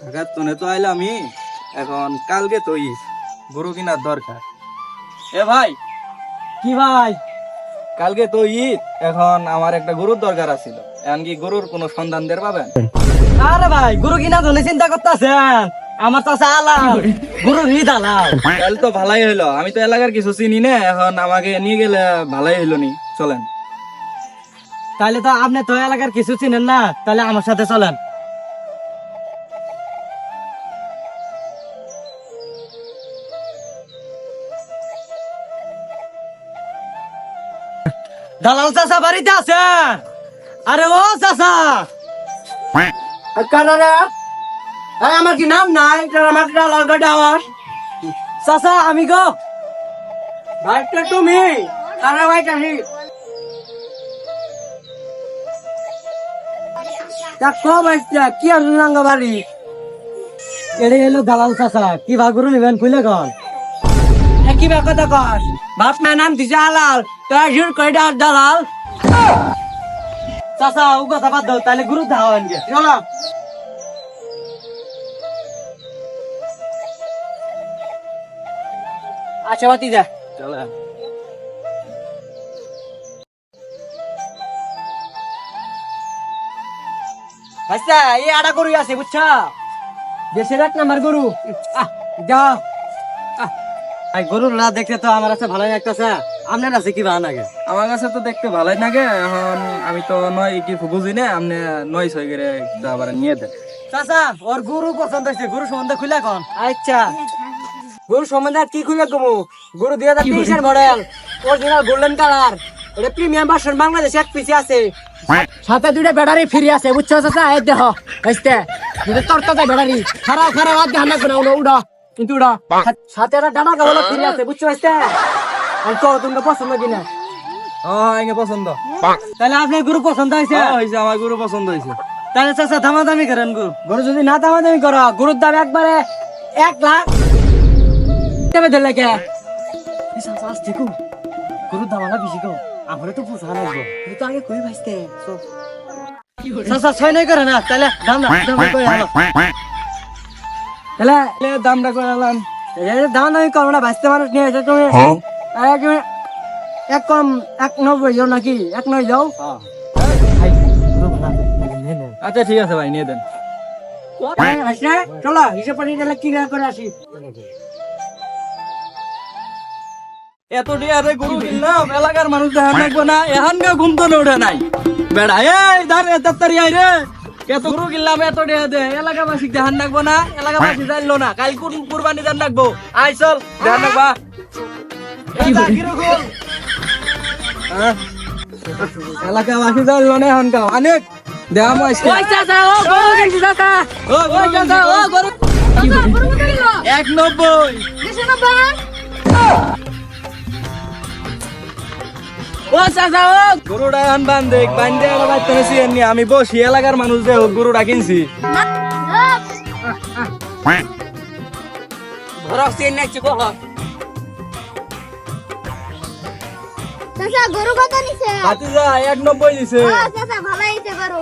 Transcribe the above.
ঢাকার তনে তো আইলামই। এখন কালকে তো গরু কিনার দরকার। এ ভাই, কি ভাই? কালকে তো ঈদ। এখন আমার একটা গরুর দরকার আছিল। এখন কি গরুর কোনো সন্ধান দের পাবেন? আরে ভাই, গুরু কিনা জন্য চিন্তা করতেছেন? আমার তো আছে আলাল। গুরু ঈদ আলাল। তাহলে তো ভালাই হইল। আমি তো এলাকার কিছু চিনি না। এখন আমাকে নিয়ে গেলে ভালাই হইল নি। চলেন। তাহলে তো আপনি তো এলাকার কিছু চিনেন না। তাহলে আমার সাথে চলেন। দালাল চাচা বাড়িতে আছে আরে ও চাচা! কানারে আমার কি নাম নাই? আমার দালাল গাড়ি আওয়াজ চাচা আমি গো। ভাইটা তুমি? আরে ভাইটা বাচ্চা কি নাঙ্গা বাড়ি? এড়ে এলো দালাল চাচা কি ভাগুরু নিবেন খুলে কন? কি বা কথা কস? বাপ মা নাম দিছে হালাল। তোর জোর কয়টা দালাল? চাচা ও কথা বাদ দাও তাহলে গুরু ধাওয়ান গে। চলো। আচ্ছা বাতি যা চলেন আচ্ছা এই আড়া গরু আছে বুঝছা? দেশের এক নাম্বার গরু? আহ, এই গরুর না দেখতে তো আমার কাছে ভালো লাগতেছে। আপনার কি ভালো লাগে? আমার কাছে তো দেখতে ভালোই লাগে এখন আমি তো নয় কি বুঝি না আপনি নয় ছয় করে আবার নিয়ে দেন। চাচা ওর গরু পছন্দ হয়েছে গরু সম্বন্ধে খুলে কন। আচ্ছা। গরু সম্বন্ধে কি খুলে কমু? গরু দুই হাজার তেইশের মডেল অরিজিনাল গোল্ডেন কালার এটা প্রিমিয়াম ভার্সন বাংলাদেশ এক পিসি আছে। সাথে দুইটা ব্যাটারি ফ্রি আছে বুঝছ চাচা? এই বুঝতে দুটো তরতাজা ব্যাটারি খারাপ খারাপ আর উড়ো। কিন্তু উড়ো সাথে একটা ডানা কাবলা ফ্রি আছে বুঝছ বুঝতে আর তো তুমি পছন্দ কিনা? একে পছন্দ। তাহলে আপনার গরু পছন্দ হয়েছে? হ্যাঁ, হয়েছে আমার গরু পছন্দ হয়েছে। তাহলে চাচা দামাদামি করেন গরু। গরু যদি না দামাদামি করো গরুর দাম একবারে এক লাখ। তবে ধরলে কে? এই চাচা আসছে কো গরুর দাম আলা বেশি কো আমার তো পোষা লাগবে তুই আগে কই ভাইতে চাচা ছয় নাই করে না তাহলে দাম না দাম করে আলো তাহলে এ, দামটা দাম নাই করো না ভাইতে মানুষ নিয়ে এসে তুমি। এক কম এক নব্বই যাও নাকি? এক নয় যাও নে। আচ্ছা ঠিক আছে ভাই নিয়ে দেন। আসলে চলো হিসেব পানি কি করে আসি? এত ডিয়ারে গরু কিনলাম এলাকার মানুষ দেখান রাখব না এখানকার ঘুম তো ওঠে নাই। বেড়া এই দাঁড়ে তাড়াতাড়ি আই রে। এত গরু কিনলাম এত ডিয়া দে এলাকাবাসী দেখান রাখব না এলাকাবাসী জানলো না কাল কোন কুরবানি দেন রাখব। আই চল দেখান রাখবা। হ্যাঁ? এলাকাবাসী জানলো না এখানকার অনেক দেখাম আজকে ও গরু এক নব্বই। ও চাচা ও গরুটা আন বান্ধে বান্ধে আমি বসি এলাকার মানুষ যে গরুটা কিনছি। চাচা গরু কত নিছে? হাতি যা এক নব্বই দিছে ও চাচা ভালো হইছে গরু।